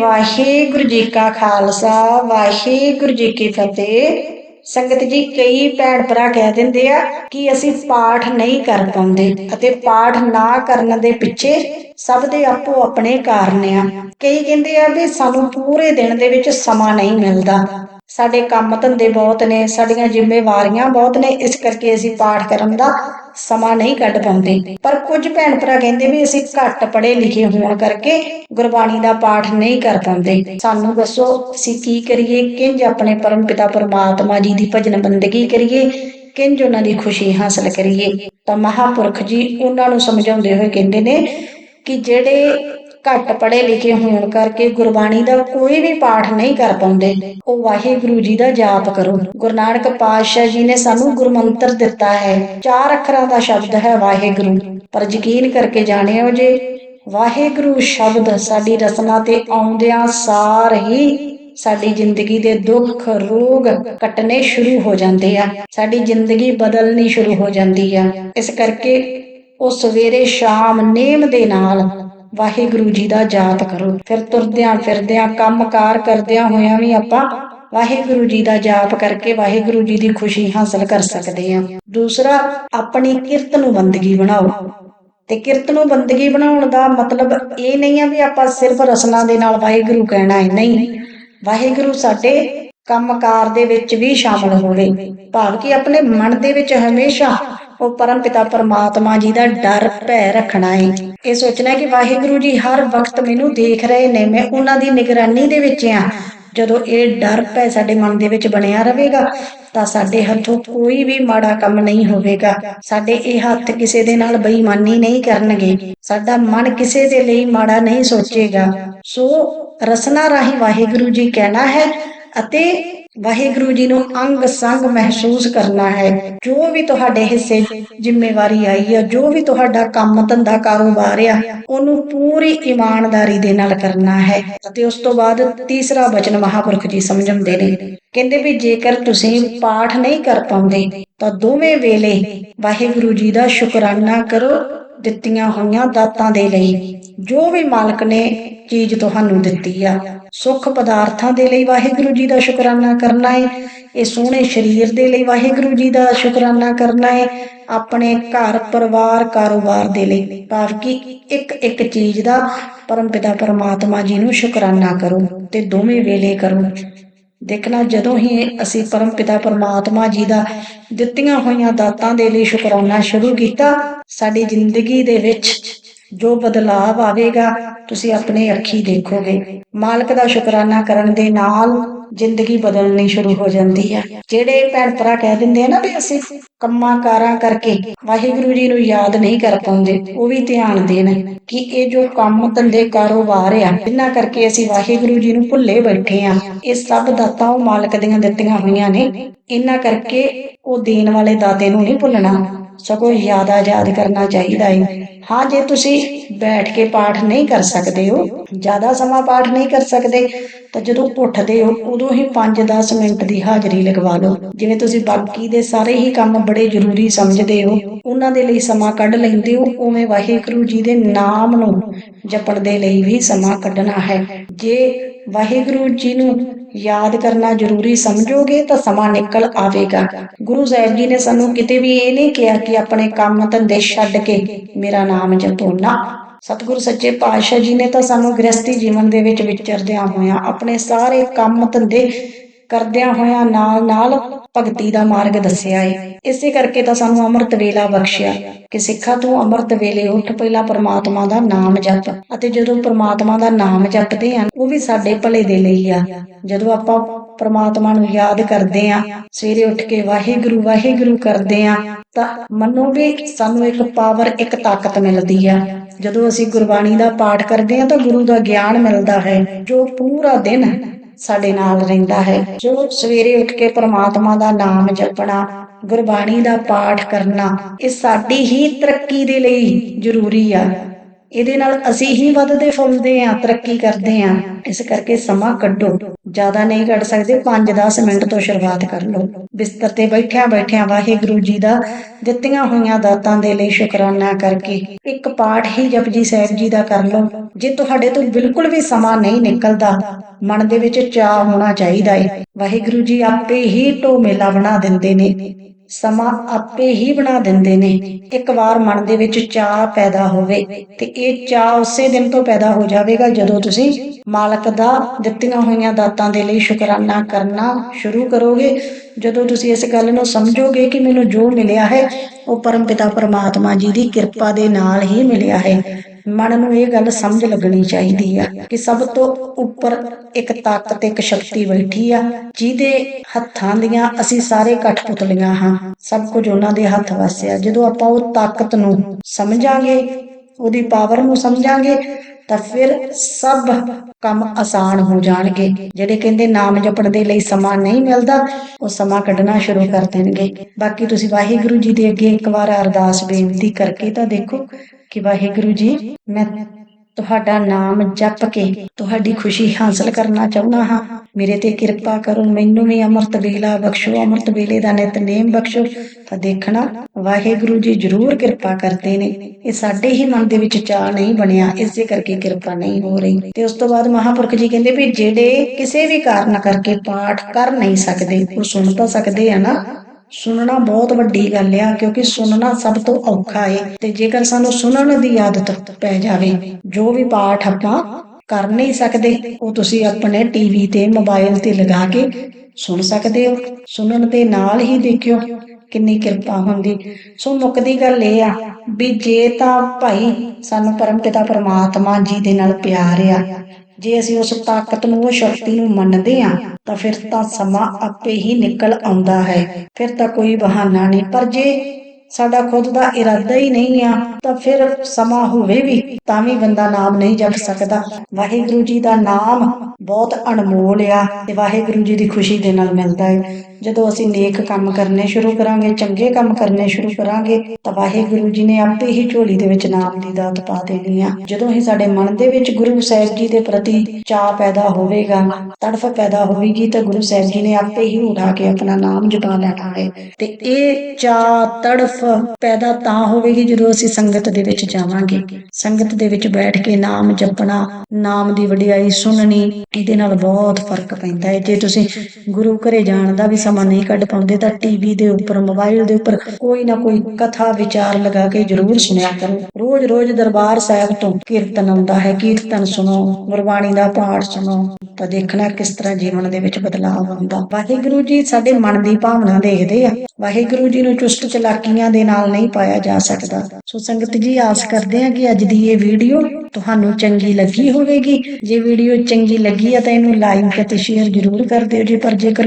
ਵਾਹਿਗੁਰੂ ਜੀ ਕਾ ਖਾਲਸਾ, ਵਾਹਿਗੁਰੂ ਜੀ ਕੀ ਫਤਿਹ। ਸੰਗਤ ਜੀ, ਕਈ ਭੈਣ ਭਰਾ ਕਹਿ ਦਿੰਦੇ ਆ ਕਿ ਅਸੀਂ ਪਾਠ ਨਹੀਂ ਕਰ ਪਾਉਂਦੇ ਅਤੇ ਪਾਠ ਨਾ ਕਰਨ ਦੇ ਪਿੱਛੇ ਸਭ ਦੇ ਆਪੋ ਆਪਣੇ ਕਾਰਨ ਆ। ਕਈ ਕਹਿੰਦੇ ਆ ਵੀ ਸਾਨੂੰ ਪੂਰੇ ਦਿਨ ਦੇ ਵਿੱਚ ਸਮਾਂ ਨਹੀਂ ਮਿਲਦਾ। ਸਾਡੇ ਕੰਮ ਧੰਦੇ ਬਹੁਤ ਨੇ, ਸਾਡੀਆਂ ਜ਼ਿੰਮੇਵਾਰੀਆਂ ਬਹੁਤ ਨੇ, ਇਸ ਕਰਕੇ ਅਸੀਂ ਪਾਠ ਕਰਨ ਦਾ ਸਮਾਂ ਨਹੀਂ ਕੱਢ ਪਾਉਂਦੇ। ਪਰ ਕੁਝ ਭੈਣ ਭਰਾ ਕਹਿੰਦੇ ਵੀ ਅਸੀਂ ਘੱਟ ਪੜ੍ਹੇ ਲਿਖੇ ਹੋਣ ਕਰਕੇ ਗੁਰਬਾਣੀ ਦਾ ਪਾਠ ਨਹੀਂ ਕਰ ਪਾਉਂਦੇ। ਸਾਨੂੰ ਦੱਸੋ, ਅਸੀਂ ਕੀ ਕਰੀਏ? ਕਿੰਜ ਆਪਣੇ ਪਰਮ ਪਿਤਾ ਪਰਮਾਤਮਾ ਜੀ ਦੀ ਭਜਨ ਬੰਦਗੀ ਕਰੀਏ? ਕਿੰਜ ਉਹਨਾਂ ਦੀ ਖੁਸ਼ੀ ਹਾਸਲ ਕਰੀਏ? ਤਾਂ ਮਹਾਪੁਰਖ ਜੀ ਉਹਨਾਂ ਨੂੰ ਸਮਝਾਉਂਦੇ ਹੋਏ ਕਹਿੰਦੇ ਨੇ ਕਿ ਜਿਹੜੇ ਘੱਟ ਪੜ੍ਹੇ ਲਿਖੇ ਹੋਣ ਕਰਕੇ ਗੁਰਬਾਣੀ ਦਾ ਕੋਈ ਵੀ ਪਾਠ ਨਹੀਂ ਕਰ ਪਾਉਂਦੇ। ਉਹ ਵਾਹਿਗੁਰੂ ਜੀ ਦਾ ਜਾਪ ਕਰੋ। ਗੁਰੂ ਨਾਨਕ ਪਾਤਸ਼ਾਹ ਜੀ ਨੇ ਸਾਨੂੰ ਗੁਰਮੰਤਰ ਦਿੱਤਾ ਹੈ। ਚਾਰ ਅੱਖਰਾਂ ਦਾ ਸ਼ਬਦ ਹੈ ਵਾਹਿਗੁਰੂ। ਪਰ ਯਕੀਨ ਕਰਕੇ ਜਾਣਿਓ ਜੇ, ਵਾਹਿਗੁਰੂ ਸ਼ਬਦ ਸਾਡੀ ਰਸਨਾ ਤੇ ਆਉਂਦਿਆਂ ਸਾਰ ਹੀ ਸਾਡੀ ਜ਼ਿੰਦਗੀ ਦੇ ਦੁੱਖ, ਰੋਗ ਕੱਟਣੇ ਸ਼ੁਰੂ ਹੋ ਜਾਂਦੇ ਆ। ਸਾਡੀ ਜ਼ਿੰਦਗੀ ਬਦਲਣੀ ਸ਼ੁਰੂ ਹੋ ਜਾਂਦੀ ਆ। ਇਸ ਕਰਕੇ ਉਹ ਸਵੇਰੇ ਸ਼ਾਮ ਨੇਮ ਦੇ ਨਾਲ ਵਾਹਿਗੁਰੂ ਜੀ ਦਾ ਜਾਪ ਕਰੋ। ਫਿਰ ਤੁਰਦਿਆਂ ਫਿਰਦਿਆਂ ਕੰਮਕਾਰ ਕਰਦਿਆਂ ਹੋਇਆਂ ਵੀ ਆਪਾਂ ਵਾਹਿਗੁਰੂ ਜੀ ਦਾ ਜਾਪ ਕਰਕੇ ਵਾਹਿਗੁਰੂ ਜੀ ਦੀ ਖੁਸ਼ੀ ਹਾਸਲ ਕਰ ਸਕਦੇ ਹਾਂ। ਦੂਸਰਾ, ਆਪਣੀ ਕਿਰਤ ਨੂੰ ਬੰਦਗੀ ਬਣਾਓ। ਤੇ ਕਿਰਤ ਨੂੰ ਬੰਦਗੀ ਬਣਾਉਣ ਦਾ ਮਤਲਬ ਇਹ ਨਹੀਂ ਆ ਵੀ ਆਪਾਂ ਸਿਰਫ ਰਸਨਾ ਦੇ ਨਾਲ ਵਾਹਿਗੁਰੂ ਕਹਿਣਾ ਹੈ। ਨਹੀਂ, ਵਾਹਿਗੁਰੂ ਸਾਡੇ ਕੰਮਕਾਰ ਦੇ ਵਿੱਚ ਵੀ ਸ਼ਾਮਲ ਹੋਵੇ। ਭਾਵ ਕਿ ਆਪਣੇ ਮਨ ਦੇ ਵਿੱਚ ਹਮੇਸ਼ਾ ਉਹ ਪਰਮ ਪਿਤਾ ਪਰਮਾਤਮਾ ਜੀ ਦਾ ਡਰ ਭੈ ਰੱਖਣਾ ਹੈ ਇਹ ਸੋਚਣਾ ਕਿ ਵਾਹਿਗੁਰੂ ਜੀ ਹਰ ਵਕਤ ਮੈਨੂੰ ਦੇਖ ਰਹੇ ਨੇ, ਮੈਂ ਉਹਨਾਂ ਦੀ ਨਿਗਰਾਨੀ ਦੇ ਵਿੱਚ ਆ। ਜਦੋਂ ਇਹ ਡਰ ਭੈ ਸਾਡੇ ਮਨ ਦੇ ਵਿੱਚ ਬਣਿਆ ਰਹੇਗਾ, ਤਾਂ ਸਾਡੇ ਹੱਥੋਂ ਕੋਈ ਵੀ ਮਾੜਾ ਕੰਮ ਨਹੀਂ ਹੋਵੇਗਾ। ਸਾਡੇ ਇਹ ਹੱਥ ਕਿਸੇ ਦੇ ਨਾਲ ਬੇਈਮਾਨੀ ਨਹੀਂ ਕਰਨਗੇ। ਸਾਡਾ ਮਨ ਕਿਸੇ ਦੇ ਲਈ ਮਾੜਾ ਨਹੀਂ ਸੋਚੇਗਾ। ਸੋ ਰਸਨਾ ਰਾਹੀਂ ਵਾਹਿਗੁਰੂ ਜੀ ਕਹਿਣਾ ਹੈ ਅਤੇ ਵਾਹਿਗੁਰੂ ਜੀ ਨੂੰ ਅੰਗ ਸੰਗ ਮਹਿਸੂਸ ਕਰਨਾ ਹੈ। ਜੋ ਵੀ ਤੁਹਾਡੇ ਹਿੱਸੇ ਜ਼ਿੰਮੇਵਾਰੀ ਆਈ ਹੈ ਜੋ ਵੀ ਤੁਹਾਡਾ ਕੰਮ ਧੰਦਾ ਕਾਰੋਬਾਰ ਆ, ਉਹਨੂੰ ਪੂਰੀ ਇਮਾਨਦਾਰੀ ਦੇ ਨਾਲ ਕਰਨਾ ਹੈ। ਅਤੇ ਉਸ ਤੋਂ ਬਾਅਦ ਤੀਸਰਾ ਬਚਨ ਮਹਾਪੁਰਖ ਜੀ ਸਮਝਾਉਂਦੇ ਨੇ, ਕਹਿੰਦੇ ਵੀ ਜੇਕਰ ਤੁਸੀਂ ਪਾਠ ਨਹੀਂ ਕਰ ਪਾਉਂਦੇ, ਤਾਂ ਦੋਵੇਂ ਵੇਲੇ ਵਾਹਿਗੁਰੂ ਜੀ ਦਾ ਸ਼ੁਕਰਾਨਾ ਕਰੋ ਦਿੱਤੀਆਂ ਹੋਈਆਂ ਦਾਤਾਂ ਦੇ ਲਈ। ਜੋ ਵੀ ਮਾਲਕ ਨੇ ਚੀਜ਼ ਤੁਹਾਨੂੰ ਦਿੱਤੀ ਆ, ਸੁੱਖ ਪਦਾਰਥਾਂ ਦੇ ਲਈ ਵਾਹਿਗੁਰੂ ਜੀ ਦਾ ਸ਼ੁਕਰਾਨਾ ਕਰਨਾ ਹੈ ਇਹ ਸੋਹਣੇ ਸਰੀਰ ਦੇ ਲਈ ਵਾਹਿਗੁਰੂ ਜੀ ਦਾ ਸ਼ੁਕਰਾਨਾ ਕਰਨਾ ਹੈ ਆਪਣੇ ਘਰ ਪਰਿਵਾਰ ਕਾਰੋਬਾਰ ਦੇ ਲਈ, ਭਾਵ ਕਿ ਇੱਕ ਇੱਕ ਚੀਜ਼ ਦਾ ਪਰਮ ਪਿਤਾ ਪਰਮਾਤਮਾ ਜੀ ਨੂੰ ਸ਼ੁਕਰਾਨਾ ਕਰੋ ਤੇ ਦੋਵੇਂ ਵੇਲੇ ਕਰੋ। ਦੇਖਣਾ ਜਦੋਂ ਹੀ ਅਸੀਂ ਪਰਮ ਪਿਤਾ ਪਰਮਾਤਮਾ ਜੀ ਦਾ ਦਿੱਤੀਆਂ ਹੋਈਆਂ ਦਾਤਾਂ ਦੇ ਲਈ ਸ਼ੁਕਰਾਨਾ ਸ਼ੁਰੂ ਕੀਤਾ, ਸਾਡੀ ਜ਼ਿੰਦਗੀ ਦੇ ਵਿੱਚ ਜੋ ਬਦਲਾਵ ਆਵੇਗਾ, ਤੁਸੀਂ ਆਪਣੇ ਅੱਖੀ ਦੇਖੋਗੇ। ਮਾਲਕ ਦਾ ਸ਼ੁਕਰਾਨਾ ਕਰਨ ਦੇ ਨਾਲ ਜ਼ਿੰਦਗੀ ਬਦਲਣੀ ਸ਼ੁਰੂ ਹੋ ਜਾਂਦੀ ਹੈ। ਜਿਹੜੇ ਭੈਣ ਭਰਾ ਕਹਿ ਦਿੰਦੇ ਆ ਨਾ ਵੀ ਅਸੀਂ ਕੰਮਾਂ ਕਾਰਾਂ ਕਰਕੇ ਵਾਹਿਗੁਰੂ ਜੀ ਨੂੰ ਯਾਦ ਨਹੀਂ ਕਰ ਪਾਉਂਦੇ, ਉਹ ਵੀ ਧਿਆਨ ਦੇਣ ਕਿ ਇਹ ਜੋ ਕੰਮ ਧੰਦੇ ਕਾਰੋਬਾਰ ਆ ਜਿੰਨਾ ਕਰਕੇ ਅਸੀਂ ਵਾਹਿਗੁਰੂ ਜੀ ਨੂੰ ਭੁੱਲੇ ਬੈਠੇ ਆ। ਇਹ ਸਭ ਦਾਤਾਂ ਉਹ ਮਾਲਕ ਦੀਆਂ ਦਿੱਤੀਆਂ ਹੋਈਆਂ ਨੇ, ਇਹਨਾਂ ਕਰਕੇ ਉਹ ਦੇਣ ਵਾਲੇ ਦਾਤੇ ਨੂੰ ਨਹੀਂ ਭੁੱਲਣਾ। ਸਗੋਂ ਯਾਦਾ ਯਾਦ ਕਰਨਾ ਚਾਹੀਦਾ ਹੈ ਹਾਂ, ਜੇ ਤੁਸੀਂ ਬੈਠ ਕੇ ਪਾਠ ਨਹੀਂ ਕਰ ਸਕਦੇ ਹੋ, ਜ਼ਿਆਦਾ ਸਮਾਂ ਪਾਠ ਨਹੀਂ ਕਰ ਸਕਦੇ, ਤਾਂ ਜਦੋਂ ਉੱਠਦੇ ਹੋ, ਉਦੋਂ ਹੀ 5-10 ਮਿੰਟ ਦੀ ਹਾਜ਼ਰੀ ਲਗਵਾ ਲਓ। ਜਿਵੇਂ ਤੁਸੀਂ ਬਾਕੀ ਦੇ ਸਾਰੇ ਹੀ ਕੰਮ ਬੜੇ ਜ਼ਰੂਰੀ ਸਮਝਦੇ ਹੋ। ਉਹਨਾਂ ਦੇ ਲਈ ਸਮਾਂ ਕੱਢ ਲੈਂਦੇ ਹੋ। ਉਵੇਂ ਵਾਹਿਗੁਰੂ ਜੀ ਦੇ ਨਾਮ ਨੂੰ ਜਪਣ ਦੇ ਲਈ ਵੀ ਸਮਾਂ ਕੱਢਣਾ ਹੈ। ਜੇ ਵਾਹਿਗੁਰੂ ਜੀ ਨੂੰ ਯਾਦ ਕਰਨਾ ਜ਼ਰੂਰੀ ਸਮਝੋਗੇ ਤਾਂ ਸਮਾਂ ਨਿਕਲ ਆਵੇਗਾ। ਗੁਰੂ ਸਾਹਿਬ ਜੀ ਨੇ ਸਾਨੂੰ ਕਿਤੇ ਵੀ ਇਹ ਨਹੀਂ ਕਿਹਾ ਕਿ ਆਪਣੇ ਕੰਮ ਧੰਦੇ ਛੱਡ ਕੇ ਮੇਰਾ ਨਾਮ ਜਪੋ। ਨਾ, ਸਤਿਗੁਰੂ ਸੱਚੇ ਪਾਤਸ਼ਾਹ ਜੀ ਨੇ ਤਾਂ ਸਾਨੂੰ ਗ੍ਰਸਤੀ ਜੀਵਨ ਦੇ ਵਿੱਚ ਵਿਚਰਦਿਆਂ ਹੋਇਆਂ ਆਪਣੇ ਸਾਰੇ ਕੰਮ ਧੰਦੇ ਕਰਦਿਆਂ ਹੋਇਆਂ ਨਾਲ ਨਾਲ ਭਗਤੀ ਦਾ ਮਾਰਗ ਦੱਸਿਆ ਹੈ ਇਸੇ ਕਰਕੇ ਤਾਂ ਸਾਨੂੰ ਅੰਮ੍ਰਿਤ ਵੇਲਾ ਬਖਸ਼ਿਆ ਕਿ ਸਿੱਖਾ ਤੂੰ ਅੰਮ੍ਰਿਤ ਵੇਲੇ ਉੱਠ ਪਹਿਲਾਂ ਪ੍ਰਮਾਤਮਾ ਦਾ ਨਾਮ ਜਪ ਅਤੇ ਜਦੋਂ ਪ੍ਰਮਾਤਮਾ ਦਾ ਨਾਮ ਜਪਦੇ ਆ, ਉਹ ਵੀ ਸਾਡੇ ਭਲੇ ਦੇ ਲਈ ਆ। ਜਦੋਂ ਆਪਾਂ ਪ੍ਰਮਾਤਮਾ ਨੂੰ ਯਾਦ ਕਰਦੇ ਆ, ਸਵੇਰੇ ਉੱਠ ਕੇ ਵਾਹਿਗੁਰੂ ਵਾਹਿਗੁਰੂ ਕਰਦੇ ਆ, ਤਾਂ ਮੰਨੋ ਵੀ ਸਾਨੂੰ ਇੱਕ ਪਾਵਰ, ਇੱਕ ਤਾਕਤ ਮਿਲਦੀ ਆ। ਜਦੋਂ ਅਸੀਂ ਗੁਰਬਾਣੀ ਦਾ ਪਾਠ ਕਰਦੇ ਆ, ਤਾਂ ਗੁਰੂ ਦਾ ਗਿਆਨ ਮਿਲਦਾ ਹੈ, ਜੋ ਪੂਰਾ ਦਿਨ ਸਾਡੇ ਨਾਲ ਰਹਿੰਦਾ ਹੈ। ਜੋ ਸਵੇਰੇ ਉੱਠ ਕੇ ਪ੍ਰਮਾਤਮਾ ਦਾ ਨਾਮ ਜਪਣਾ, ਗੁਰਬਾਣੀ ਦਾ ਪਾਠ ਕਰਨਾ, ਇਹ ਸਾਡੀ ਹੀ ਤਰੱਕੀ ਦੇ ਲਈ ਜ਼ਰੂਰੀ ਆ। ਇਹਦੇ ਨਾਲ ਅਸੀਂ ਹੀ ਵੱਧਦੇ ਫੁੱਲਦੇ ਆ ਤਰੱਕੀ ਕਰਦੇ ਆ ਇਸ ਕਰਕੇ ਸਮਾਂ ਕੱਢੋ। ਜ਼ਿਆਦਾ ਨਹੀਂ ਕੱਢ ਸਕਦੇ 5-10 ਮਿੰਟ ਤੋਂ ਸ਼ੁਰੂਆਤ ਕਰ ਲਓ। ਬਿਸਤਰ ਤੇ ਬੈਠਿਆਂ ਬੈਠਿਆਂ ਵਾਹਿਗੁਰੂ ਜੀ ਦਾ ਦਿੱਤੀਆਂ ਹੋਈਆਂ ਦਾਤਾਂ ਦੇ ਲਈ ਸ਼ੁਕਰਾਨਾ ਕਰਕੇ ਇੱਕ ਪਾਠ ਹੀ ਜਪਜੀ ਸਾਹਿਬ ਜੀ ਦਾ ਕਰ ਲਓ। ਜੇ ਤੁਹਾਡੇ ਤੋਂ ਬਿਲਕੁਲ ਵੀ ਸਮਾਂ ਨਹੀਂ ਨਿਕਲਦਾ, ਮਨ ਦੇ ਵਿੱਚ ਚਾਹ ਹੋਣਾ ਚਾਹੀਦਾ ਏ। ਵਾਹਿਗੁਰੂ ਜੀ ਆਪੇ ਹੀ ਢੋ ਮੇਲਾ ਬਣਾ ਦਿੰਦੇ ਨੇ। ਸਮਾਂ ਆਪੇ ਹੀ ਬਣਾ ਦਿੰਦੇ ਨੇ। ਇੱਕ ਵਾਰ ਮਨ ਦੇ ਵਿੱਚ ਚਾਹ ਪੈਦਾ ਹੋਵੇ ਤੇ ਇਹ ਚਾਹ ਉਸੇ ਦਿਨ ਤੋਂ ਪੈਦਾ ਹੋ ਜਾਵੇਗਾ ਜਦੋਂ ਤੁਸੀਂ ਮਾਲਕ ਦਾ ਦਿੱਤੀਆਂ ਹੋਈਆਂ ਦਾਤਾਂ ਦੇ ਲਈ ਸ਼ੁਕਰਾਨਾ ਕਰਨਾ ਸ਼ੁਰੂ ਕਰੋਗੇ। ਜਦੋਂ ਤੁਸੀਂ ਇਸ ਗੱਲ ਨੂੰ ਸਮਝੋਗੇ ਕਿ ਮੈਨੂੰ ਜੋ ਮਿਲਿਆ ਹੈ, ਉਹ ਪਰਮ ਪਿਤਾ ਪਰਮਾਤਮਾ ਜੀ ਦੀ ਕਿਰਪਾ ਦੇ ਨਾਲ ਹੀ ਮਿਲਿਆ ਹੈ। ਮਨ ਨੂੰ ਇਹ ਗੱਲ ਸਮਝ ਲੱਗਣੀ ਚਾਹੀਦੀ ਆ ਕਿ ਸਭ ਤੋਂ ਉੱਪਰ ਇੱਕ ਤਾਕਤ ਇੱਕ ਸ਼ਕਤੀ ਬੈਠੀ ਆ, ਜਿਹਦੇ ਹੱਥਾਂ ਦੀਆਂ ਅਸੀਂ ਸਾਰੇ ਕਠਪੁਤਲੀਆਂ ਹਾਂ। ਸਭ ਕੁਝ ਉਹਨਾਂ ਦੇ ਹੱਥ ਵਸਿਆ ਜਦੋਂ ਆਪਾਂ ਉਹ ਤਾਕਤ ਨੂੰ ਸਮਝਾਂਗੇ, ਉਹਦੀ ਪਾਵਰ ਨੂੰ ਸਮਝਾਂਗੇ, ਤਾਂ ਫਿਰ ਸਭ ਕੰਮ ਆਸਾਨ ਹੋ ਜਾਣਗੇ। ਜਿਹੜੇ ਕਹਿੰਦੇ ਨਾਮ ਜਪਣ ਦੇ ਲਈ ਸਮਾਂ ਨਹੀਂ ਮਿਲਦਾ, ਉਹ ਸਮਾਂ ਕੱਢਣਾ ਸ਼ੁਰੂ ਕਰ ਦੇਣਗੇ। ਬਾਕੀ ਤੁਸੀਂ ਵਾਹਿਗੁਰੂ ਜੀ ਦੇ ਅੱਗੇ ਇੱਕ ਵਾਰ ਅਰਦਾਸ ਬੇਨਤੀ ਕਰਕੇ ਤਾਂ ਦੇਖੋ ਕਿ ਵਾਹਿਗੁਰੂ ਜੀ, ਮੈਂ ਤੁਹਾਡਾ ਨਾਮ ਜਪ ਕੇ ਤੁਹਾਡੀ ਖੁਸ਼ੀ ਹਾਸਲ ਕਰਨਾ ਚਾਹੁੰਦਾ ਹਾਂ। ਮੇਰੇ ਤੇ ਕਿਰਪਾ ਕਰੋ, ਮੈਨੂੰ ਵੀ ਅੰਮ੍ਰਿਤ ਵੇਲਾ ਬਖਸ਼ੋ, ਅੰਮ੍ਰਿਤ ਵੇਲੇ ਦਾ ਨਿਤਨੇਮ ਬਖਸ਼ੋ। ਤਾਂ ਦੇਖਣਾ, ਵਾਹਿਗੁਰੂ ਜੀ ਜ਼ਰੂਰ ਕਿਰਪਾ ਕਰਦੇ ਨੇ। ਇਹ ਸਾਡੇ ਹੀ ਮਨ ਦੇ ਵਿੱਚ ਚਾਹ ਨਹੀਂ ਬਣਿਆ, ਇਸੇ ਕਰਕੇ ਕਿਰਪਾ ਨਹੀਂ ਹੋ ਰਹੀ। ਤੇ ਉਸ ਤੋਂ ਬਾਅਦ ਮਹਾਪੁਰਖ ਜੀ ਕਹਿੰਦੇ ਵੀ ਜਿਹੜੇ ਕਿਸੇ ਵੀ ਕਾਰਨ ਕਰਕੇ ਪਾਠ ਕਰ ਨਹੀਂ ਸਕਦੇ, ਉਹ ਸੁਣ ਤਾਂ ਸਕਦੇ ਆ ਨਾ। ਸੁਣਨਾ ਬਹੁਤ ਵੱਡੀ ਗੱਲ ਆ, ਕਿਉਂਕਿ ਸੁਣਨਾ ਸਭ ਤੋਂ ਔਖਾ ਹੈ ਤੇ ਜੇਕਰ ਸਾਨੂੰ ਸੁਣਨ ਦੀ ਆਦਤ ਪੈ ਜਾਵੇ, ਜੋ ਵੀ ਪਾਠ ਆਪਾਂ ਕਰ ਨਹੀਂ ਸਕਦੇ, ਉਹ ਤੁਸੀਂ ਆਪਣੇ ਟੀਵੀ ਤੇ, ਮੋਬਾਈਲ ਤੇ ਲਗਾ ਕੇ ਸੁਣ ਸਕਦੇ ਹੋ। ਸੁਣਨ ਦੇ ਨਾਲ ਹੀ ਦੇਖਿਓ ਕਿੰਨੀ ਕਿਰਪਾ ਹੁੰਦੀ। ਸੋ ਮੁੱਕਦੀ ਗੱਲ ਇਹ ਆ ਵੀ ਜੇ ਤਾਂ ਭਾਈ ਸਾਨੂੰ ਪਰਮ ਪਿਤਾ ਪਰਮਾਤਮਾ ਜੀ ਦੇ ਨਾਲ ਪਿਆਰ ਆ ਜੇ ਅਸੀਂ ਉਸ ਤਾਕਤ ਨੂੰ ਉਹ ਸ਼ਕਤੀ ਨੂੰ ਮੰਨਦੇ ਆ ਤਾਂ ਫਿਰ ਤਾਂ ਸਮਾਂ ਆਪੇ ਹੀ ਨਿਕਲ ਆਉਂਦਾ ਹੈ। ਫਿਰ ਤਾਂ ਕੋਈ ਬਹਾਨਾ ਨਹੀਂ। ਪਰ ਜੇ ਸਾਡਾ ਖੁਦ ਦਾ ਇਰਾਦਾ ਹੀ ਨਹੀਂ ਆ, ਤਾਂ ਫਿਰ ਸਮਾਂ ਹੋਵੇ ਵੀ, ਤਾਂ ਵੀ ਬੰਦਾ ਨਾਮ ਨਹੀਂ ਜਪ ਸਕਦਾ। ਵਾਹਿਗੁਰੂ ਜੀ ਦਾ ਨਾਮ ਬਹੁਤ ਅਨਮੋਲ ਆ ਤੇ ਵਾਹਿਗੁਰੂ ਜੀ ਦੀ ਖੁਸ਼ੀ ਦੇ ਨਾਲ ਮਿਲਦਾ ਹੈ। ਜਦੋਂ ਅਸੀਂ ਨੇਕ ਕੰਮ ਕਰਨੇ ਸ਼ੁਰੂ ਕਰਾਂਗੇ, ਚੰਗੇ ਕੰਮ ਕਰਨੇ ਸ਼ੁਰੂ ਕਰਾਂਗੇ, ਤਾਂ ਵਾਹਿਗੁਰੂ ਜੀ ਨੇ ਆਪੇ ਹੀ ਝੋਲੀ ਦੇ ਵਿੱਚ ਨਾਮ ਦੀ ਦਾਤ ਪਾ ਦੇਣੀ ਆ। ਜਦੋਂ ਹੀ ਸਾਡੇ ਮਨ ਦੇ ਵਿੱਚ ਗੁਰੂ ਸਾਹਿਬ ਜੀ ਦੇ ਪ੍ਰਤੀ ਚਾਹ ਪੈਦਾ ਹੋਵੇਗਾ, ਤੜਫ ਪੈਦਾ ਹੋਵੇਗੀ, ਤਾਂ ਗੁਰੂ ਸਾਹਿਬ ਜੀ ਨੇ ਆਪੇ ਹੀ ਉਠਾ ਕੇ ਆਪਣਾ ਨਾਮ ਜਪਾ ਲੈਣਾ ਹੈ। ਤੇ ਇਹ ਚਾਹ ਤੜਫ ਪੈਦਾ ਤਾਂ ਹੋਵੇਗੀ ਜਦੋਂ ਅਸੀਂ ਸੰਗਤ ਦੇ ਵਿੱਚ ਜਾਵਾਂਗੇ। ਸੰਗਤ ਦੇ ਵਿੱਚ ਬੈਠ ਕੇ ਨਾਮ ਜਪਣਾ, ਨਾਮ ਦੀ ਵਡਿਆਈ ਸੁਣਨੀ, ਇਹਦੇ ਨਾਲ ਬਹੁਤ ਫ਼ਰਕ ਪੈਂਦਾ ਹੈ। ਜੇ ਤੁਸੀਂ ਗੁਰੂ ਘਰੇ ਜਾਣ ਦਾ ਵੀ ਸਮਾਂ ਨਹੀਂ ਕੱਢ ਪਾਉਂਦੇ ਤਾਂ ਟੀਵੀ ਦੇ ਉੱਪਰ ਮੋਬਾਈਲ ਦੇ ਉੱਪਰ ਕੋਈ ਨਾ ਕੋਈ ਕਥਾ, ਵਿਚਾਰ ਲਗਾ ਕੇ ਜ਼ਰੂਰ ਸੁਣਿਆ ਕਰੋ। ਰੋਜ਼ ਰੋਜ਼ ਦਰਬਾਰ ਸਾਹਿਬ ਤੋਂ ਕੀਰਤਨ ਆਉਂਦਾ ਹੈ। ਕੀਰਤਨ ਸੁਣੋ, ਗੁਰਬਾਣੀ ਦਾ ਪਾਠ ਸੁਣੋ ਤਾਂ ਦੇਖਣਾ ਕਿਸ ਤਰ੍ਹਾਂ ਜੀਵਨ ਦੇ ਵਿੱਚ ਬਦਲਾਅ ਆਉਂਦਾ। ਵਾਹਿਗੁਰੂ ਜੀ ਸਾਡੇ ਮਨ ਦੀ ਭਾਵਨਾ ਦੇਖਦੇ ਆ। ਵਾਹਿਗੁਰੂ ਜੀ ਨੂੰ ਚੁਸਤ ਚਲਾਕੀਆਂ ਦੇ ਨਾਲ ਨਹੀਂ ਪਾਇਆ ਜਾ ਸਕਦਾ। ਸੋ ਸੰਗਤ ਜੀ, ਆਸ ਕਰਦੇ ਆ ਕਿ ਅੱਜ ਦੀ ਇਹ ਵੀਡੀਓ ਤੁਹਾਨੂੰ ਚੰਗੀ ਲੱਗੀ ਹੋਵੇਗੀ। ਜੇ ਵੀਡੀਓ ਚੰਗੀ ਲੱਗੀ ਆ ਤਾਂ ਇਹਨੂੰ ਲਾਈਕ ਅਤੇ ਸ਼ੇਅਰ ਜ਼ਰੂਰ ਕਰ ਦਿਓ ਜੀ। ਪਰ ਜੇਕਰ